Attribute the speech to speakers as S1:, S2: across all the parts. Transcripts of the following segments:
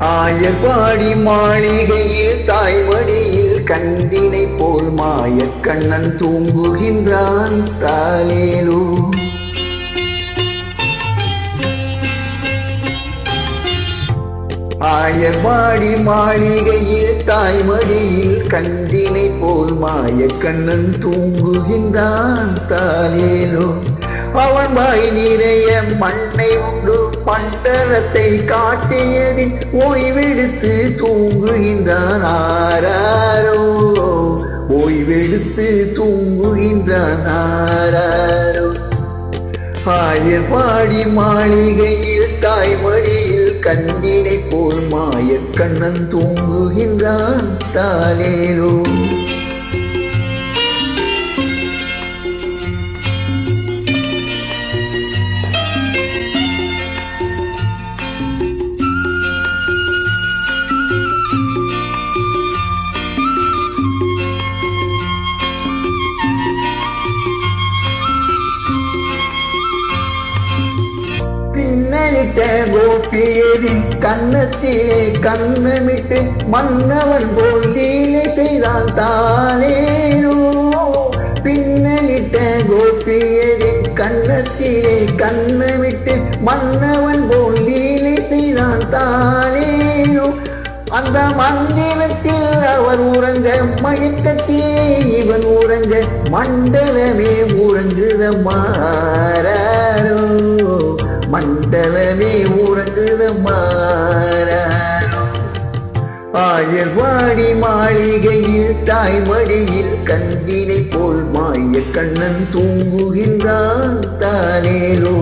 S1: ஆயர்பாடி மாளிகையில் தாய்மடியில் கண்டினை போல் மாயக் கண்ணன் தூங்குகின்றான் தாலேலோ. ஆயர்பாடி மாளிகையில் தாய்மடியில் கண்டினை போல் மாயக் கண்ணன் தூங்குகின்றான் தாலேலோ. அவன் நிறைய மண்ணை உண்டு. பண்டரத்தை காட்டியதில் ஓய்வெடுத்து தூங்குகின்றான் ஆராரோ. ஓய்வெடுத்து தூங்குகின்றான் ஆராரோ. ஆயர் பாடி மாளிகையில் தாய்மடியில் கண்ணினை போல் மாயக்கண்ணன் தூங்குகின்றான் தாலேலோ பின்னலிட்ட கோபியரின் கன்னத்திலே கண்ணமிட்டு மன்னவன் போல் லீலை செய்தான் தானேனோ பின்னலிட்ட கோபியரின் கன்னத்திலே கண்ணமிட்டு மன்னவன் போல் லீலை செய்தான் தானேனோ அந்த மந்திரத்தில் அவர் உறங்க மயக்கத்திலே இவன் உறங்க மண்டலமே உறங்குத உறங்குதமாரோ மண்டலமே உறங்குதமாரோ ஆயர்வாடி மாளிகையில் தாய்மடியில் கந்தினை போல் மாய கண்ணன் தூங்குகின்றான் தானேலோ.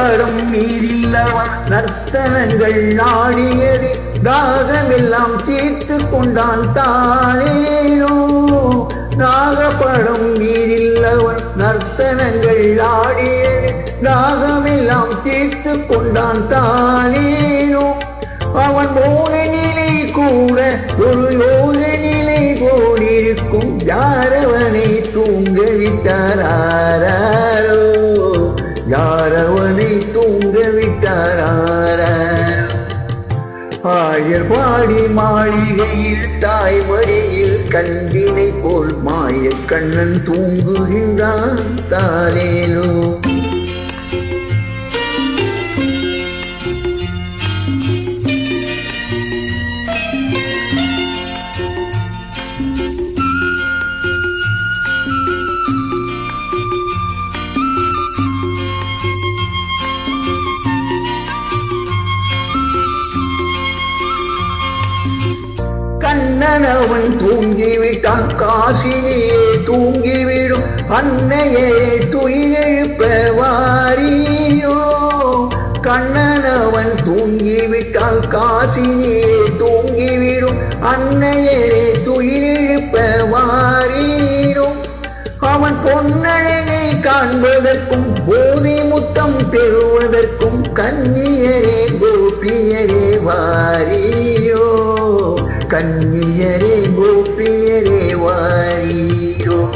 S1: நாகப்படம் நீரில்லவன் நர்த்தனங்கள் நாடியது தாகமெல்லாம் தீர்த்து கொண்டான் தானேனோ? நாகப்படும் நீரில்லவன் நர்த்தனங்கள் ஆடியது தாகமெல்லாம் தீர்த்து கொண்டான் தானேனோ? அவன் மோகனிலே கூட ஒரு யோக நிலை போலிருக்கும். யாரவனை தூங்க விட்டாரா? பாடி மாளிகையில் தாய்மடியில் கண்டினை போல் மாய கண்ணன் தூங்குகின்றான் தாலேலோ கண்ணனவன் தூங்கிவிட்டான். காசினியே தூங்கிவிடும். அன்னையே துயிலெழுப்ப வாரியோ. கண்ணனவன் தூங்கிவிட்டால் காசினியே தூங்கிவிடும். அன்னையே துயிலெழுப்ப வாரீரோ அவன் பொன்னழகை காண்பதற்கும் போதி முத்தம் பெறுவதற்கும் கண்ணியரே கோபியரே வாரியோ. கன்னியரே கோபியரே வாரியோ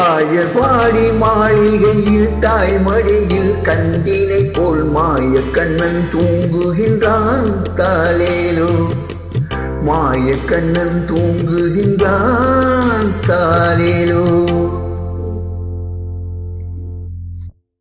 S1: ஆயர்பாடி மாளிகையில் தாய்மடியில் கண்டினை போல் மாய கண்ணன் தூங்குகின்றான் தாலேலோ மாய கண்ணன் தூங்குகின்றான் தாலேலோ